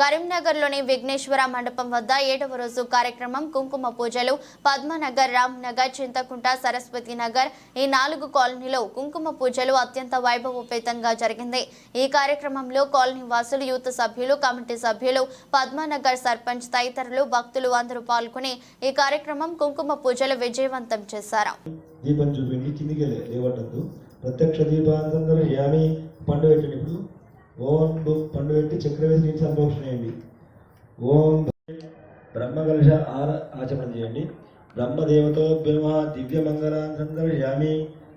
కరీంనగర్లోని విఘ్నేశ్వర మండపం వద్ద ఏడవ రోజు కార్యక్రమం కుంకుమ పూజలు పద్మనగర్ రామ్ నగర్ చింతకుంట సరస్వతి నగర్ ఈ నాలుగు కాలనీలో కుంకుమ పూజలు అత్యంత వైభవోపేతంగా జరిగింది. ఈ కార్యక్రమంలో కాలనీ వాసులు యూత్ సభ్యులు కమిటీ సభ్యులు పద్మనగర్ సర్పంచ్ తదితరులు భక్తులు అందరూ పాల్గొని ఈ కార్యక్రమం కుంకుమ పూజలు విజయవంతం చేశారు. దీపం కిందికి లేవటద్దు. ప్రత్యక్ష దీపాంతరం యామి. పండుగ ఓం డు- పండు పెట్టి చక్ర వేసి నీటి చేయండి. ఓం బ్రహ్మకలశ ఆర ఆచమనం చేయండి. బ్రహ్మదేవతో బ్రహ్మ దివ్య మంగళాంతందరూ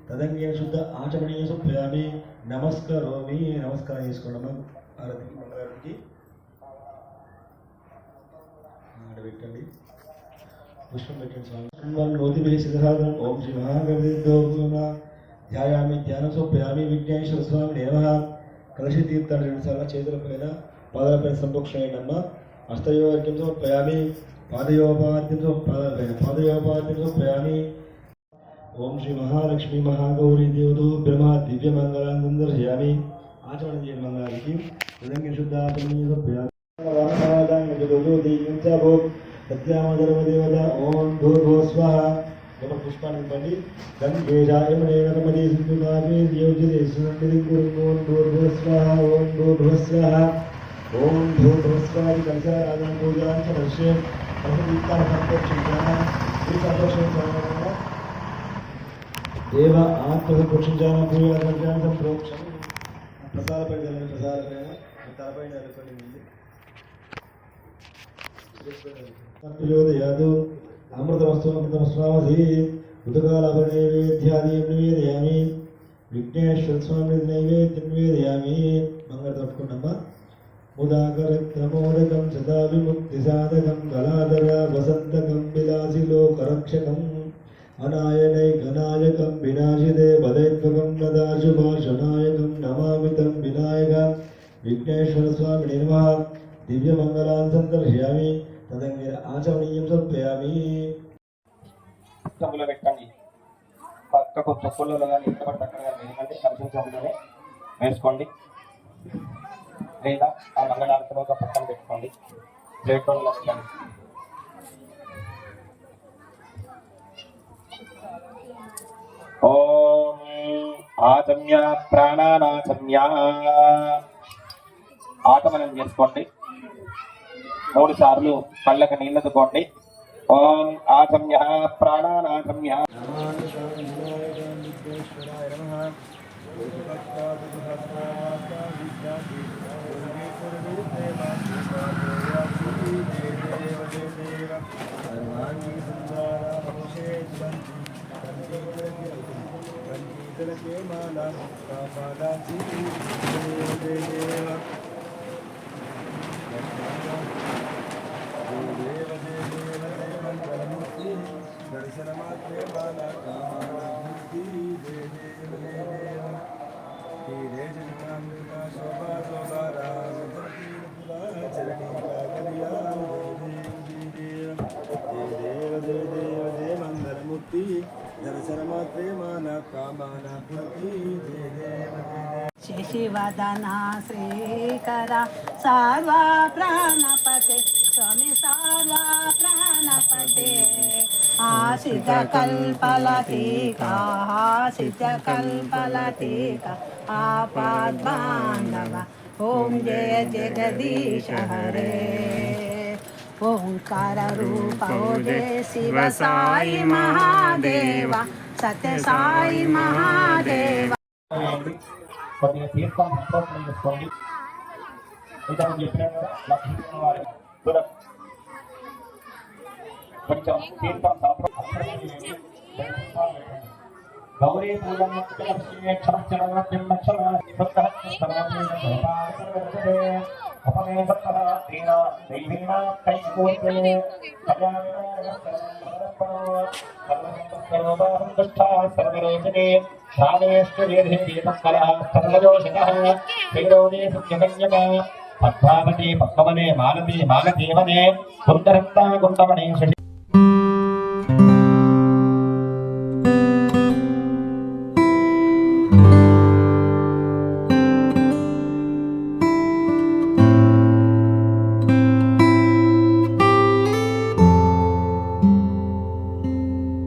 తదంగే శుద్ధ ఆచమనీయ సుప్రయామి నమస్కరోమి. నమస్కారం చేసుకోండి అమ్మ. ఆరతికి మంగళారతికి పెట్టండి. పుష్పం పెట్టండి స్వామి. ఓం శ్రీ మహాగణితో ధ్యాయామి ధ్యానం సోప్యామి విఘ్నేశ్వర స్వామి దేవ కలశ తీర్థాలు రెండు సార్లు చేతులపైన పాదాలపైన సంప్రోక్షణమ్మ హస్తయోగర్గ్యం ప్రయామి. పాదయోపాద్యంతో సో పాదాలపైన పాదయోపాద్యం సమర్పయామి ఓం శ్రీ మహాలక్ష్మి మహాగౌరీ దేవతో బ్రహ్మ దివ్య మంగళాన్ని దర్శయామి ఆచరణ చేయండి మంగళానికి హృదయ శుద్ధాత్మీయ సమర్పయామి సత్యామధర్మదేవత ఓం భూర్భువ స్వహ ఒక పుష్పాన్ని ఇవ్వండి గంగేజాయమనేనమదే సునందిని కురు ఓం భూర్భువ స్వహ ఓం భూర్భువ స్వహ ఓం భూర్భువ స్వహ కలశారాధన పూజాంచ వర్షే ప్రతిదీప్తాన సంరక్షించాన ఈ సంరక్షణ దేవ ఆత్మ సంరక్షించాన పూజాంచాన సంప్రోక్షణ ప్రసాదపై జల్లండి ప్రసాదపైన తలపైన జల్లుకోండి ప్రయోదయాదు అమృతమస్తు అమృతమస్వామసి ఉదకాలపనైవేద్యాదీం నివేదయామి విఘ్నేశ్వర స్వామి నైవేద్యం నివేదయామి మంగళ తప్పుకున్నమ్మా ముదాకరత్నమోదకం సదా విముక్తి సాధకం కళాధర వసంతకం విలాసి లోకరక్షకం అనాయనైకనాయకం వినాశిదే బలైత్వకం నదాశుభాషనాయకం నమామితం వినాయక విఘ్నేశ్వర స్వామి నమ. దివ్యమంగళాన్ సందర్శయామి తదంగిర ఆచమనీయం సమర్పయామి చెంబులో పెట్టండి. పక్కకు చెప్పులలో కానీ ఎక్కడ అక్కడ కానీ వేయకండి కలిసిన చెంబులోనే వేసుకోండి. లేదా ఆ మంగళారతిలో ఒక పక్కన పెట్టుకోండి. ప్లేట్లో పెట్టండి ఓం ఆచమ్య ప్రాణానాచమ్య. ఆటమనం చేసుకోండి. మూడు సార్లు కళ్ళకు నీళ్ళదుకోండి ఓం ఆచమ్య ప్రాణానాచమ్య దర్శనమాత్రే బాలా శశివదనా శ్రీకర సార్వా ప్రాణపతే స్వామి సార్వా ప్రాణపతే ఆశిత కల్పలతీకా ఆశిత కల్పలతీకా ఆపాద్బాంధవ ఓం జయ జగదీశ హరే ఓంకార రూప ఓ జయ శివ సాయి మహాదేవ సత్య సాయి మహాదేవ కొద్దిగా తీర్థం సంతోషం చేసుకోండి ఇతను చెప్పినట్టు లక్ష్మీ వారి దూరం కొంచెం తీర్థం गौरी पूजन मालती मालतीवने कुन्दरन्ता कुन्दमणे